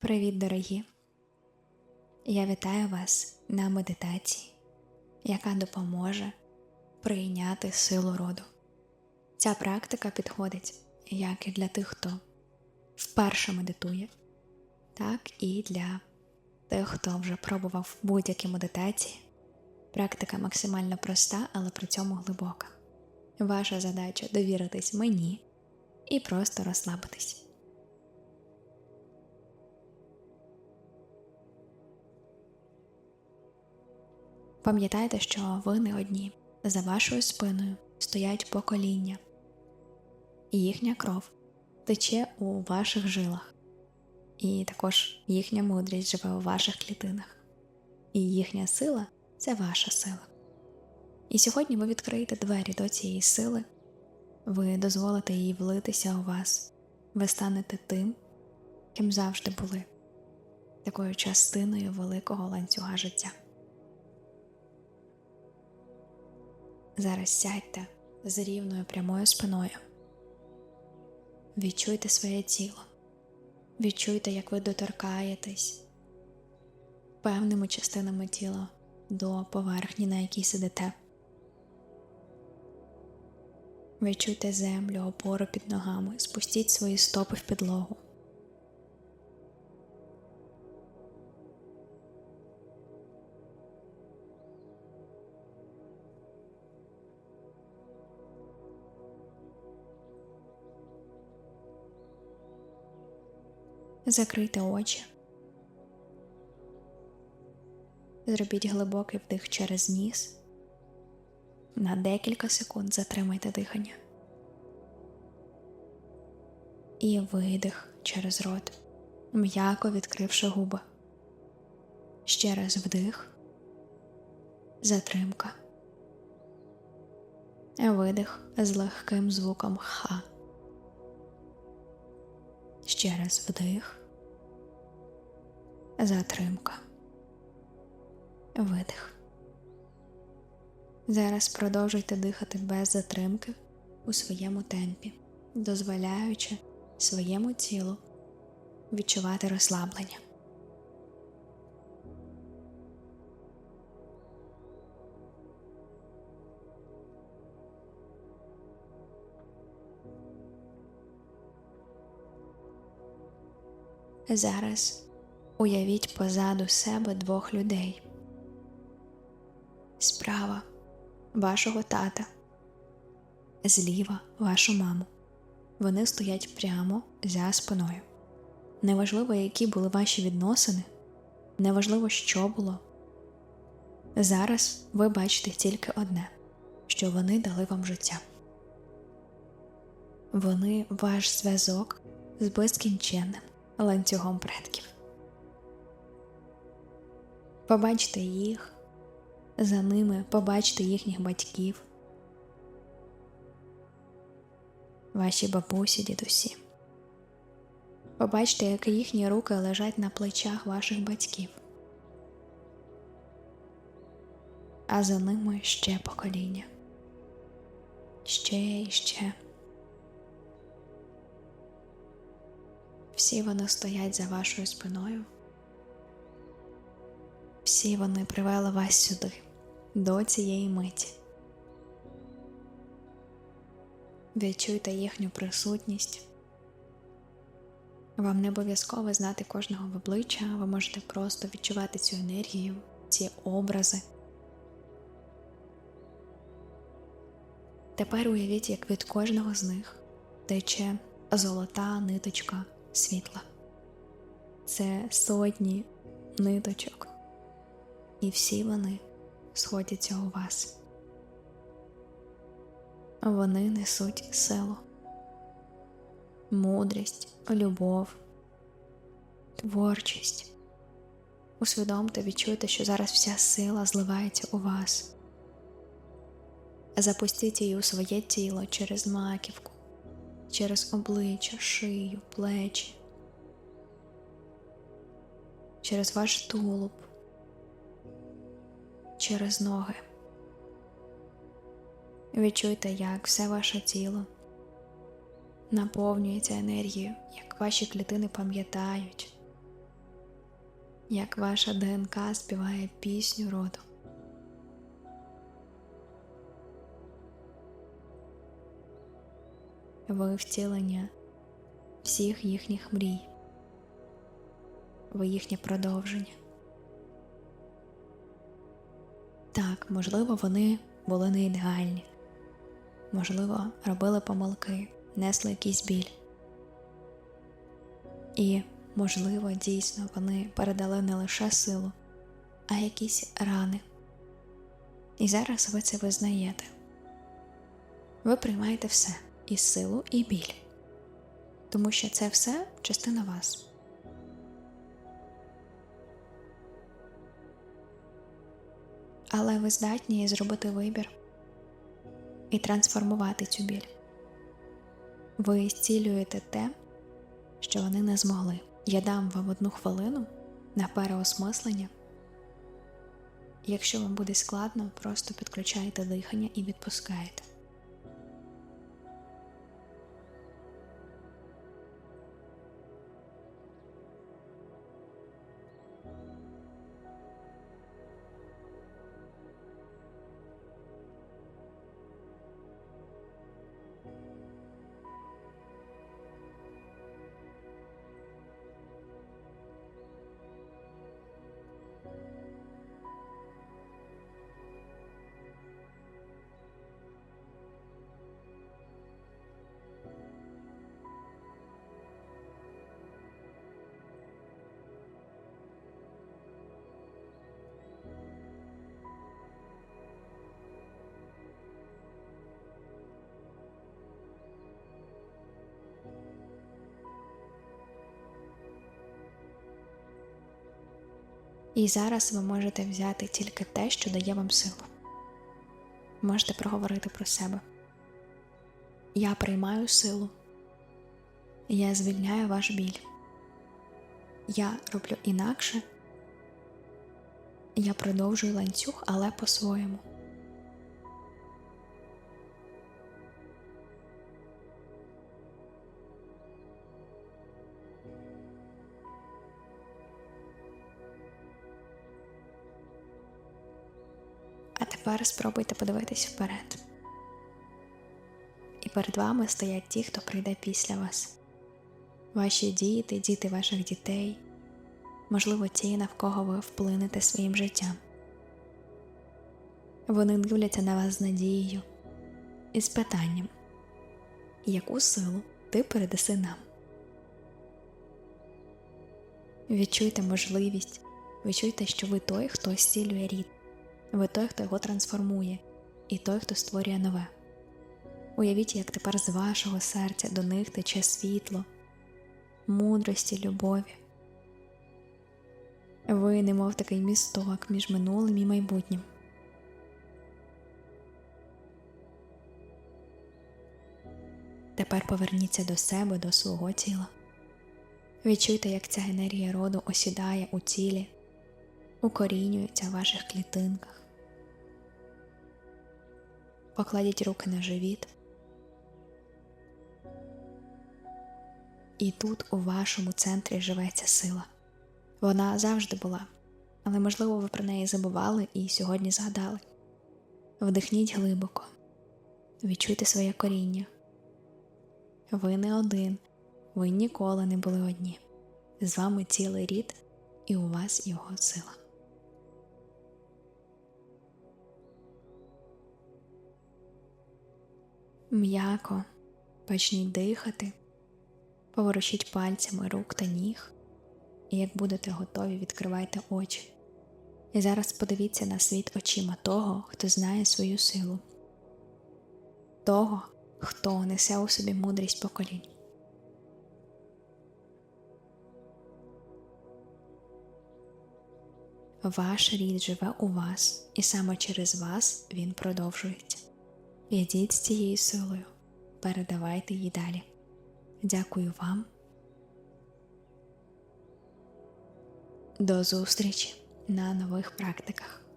Привіт, дорогі! Я вітаю вас на медитації, яка допоможе прийняти силу роду. Ця практика підходить як і для тих, хто вперше медитує, так і для тих, хто вже пробував будь-які медитації. Практика максимально проста, але при цьому глибока. Ваша задача довіритись мені і просто розслабитись. Пам'ятайте, що ви не одні. За вашою спиною стоять покоління, їхня кров тече у ваших жилах, і також їхня мудрість живе у ваших клітинах, і їхня сила це ваша сила. І сьогодні ви відкриєте двері до цієї сили, ви дозволите їй влитися у вас, ви станете тим, ким завжди були, такою частиною великого ланцюга життя. Зараз сядьте з рівною прямою спиною. Відчуйте своє тіло. Відчуйте, як ви доторкаєтесь певними частинами тіла до поверхні, на якій сидите. Відчуйте землю, опору під ногами, спустіть свої стопи в підлогу. Закрийте очі. Зробіть глибокий вдих через ніс. На декілька секунд затримайте дихання. І видих через рот, м'яко відкривши губи. Ще раз вдих, затримка. Видих з легким звуком ха. Ще раз вдих, затримка, видих. Зараз продовжуйте дихати без затримки у своєму темпі, дозволяючи своєму тілу відчувати розслаблення. Зараз уявіть позаду себе двох людей. Справа вашого тата, зліва вашу маму. Вони стоять прямо за спиною. Неважливо, які були ваші відносини, неважливо, що було. Зараз ви бачите тільки одне, що вони дали вам життя. Вони ваш зв'язок з безкінченним ланцюгом предків. Побачте їх, за ними побачте їхніх батьків, ваші бабусі, дідусі. Побачте, як їхні руки лежать на плечах ваших батьків, а за ними ще покоління, ще і ще. Всі вони стоять за вашою спиною. Всі вони привели вас сюди, до цієї миті. Відчуйте їхню присутність. Вам не обов'язково знати кожного в обличчя, ви можете просто відчувати цю енергію, ці образи. Тепер уявіть, як від кожного з них тече золота ниточка світла. Це сотні ниточок, і всі вони сходяться у вас. Вони несуть силу, мудрість, любов, творчість. Усвідомте, відчуйте, що зараз вся сила зливається у вас. Запустіть її у своє тіло через маківку, через обличчя, шию, плечі, через ваш тулуб, через ноги. Відчуйте, як все ваше тіло наповнюється енергією, як ваші клітини пам'ятають, як ваша ДНК співає пісню роду. Ви втілення всіх їхніх мрій, ви їхнє продовження. Так, можливо, вони були не ідеальні, можливо, робили помилки, несли якийсь біль. І, можливо, дійсно вони передали не лише силу, а якісь рани. І зараз ви це визнаєте. Ви приймаєте все і силу, і біль, тому що це все частина вас. Але ви здатні зробити вибір і трансформувати цю біль. Ви зцілюєте те, що вони не змогли. Я дам вам одну хвилину на переосмислення. Якщо вам буде складно, просто підключайте дихання і відпускайте. І зараз ви можете взяти тільки те, що дає вам силу. Можете проговорити про себе. Я приймаю силу. Я звільняю ваш біль. Я роблю інакше. Я продовжую ланцюг, але по-своєму. Тепер спробуйте подивитись вперед. І перед вами стоять ті, хто прийде після вас. Ваші діти, діти ваших дітей, можливо, ті, на кого ви вплинете своїм життям. Вони дивляться на вас з надією і з питанням, яку силу ти передаси нам. Відчуйте можливість, відчуйте, що ви той, хто зцілює рід. Ви той, хто його трансформує, і той, хто створює нове. Уявіть, як тепер з вашого серця до них тече світло, мудрості, любові. Ви, немов такий місток між минулим і майбутнім. Тепер поверніться до себе, до свого тіла. Відчуйте, як ця енергія роду осідає у тілі, укорінюється в ваших клітинках. Покладіть руки на живіт. І тут у вашому центрі живеться сила. Вона завжди була, але, можливо, ви про неї забували і сьогодні згадали. Вдихніть глибоко, відчуйте своє коріння. Ви не один, ви ніколи не були одні. З вами цілий рід, і у вас його сила. М'яко почніть дихати, поворушіть пальцями рук та ніг, і як будете готові, відкривайте очі. І зараз подивіться на світ очима того, хто знає свою силу, того, хто несе у собі мудрість поколінь. Ваш рід живе у вас, і саме через вас він продовжується. Ідіть з цією силою, передавайте її далі. Дякую вам. До зустрічі на нових практиках.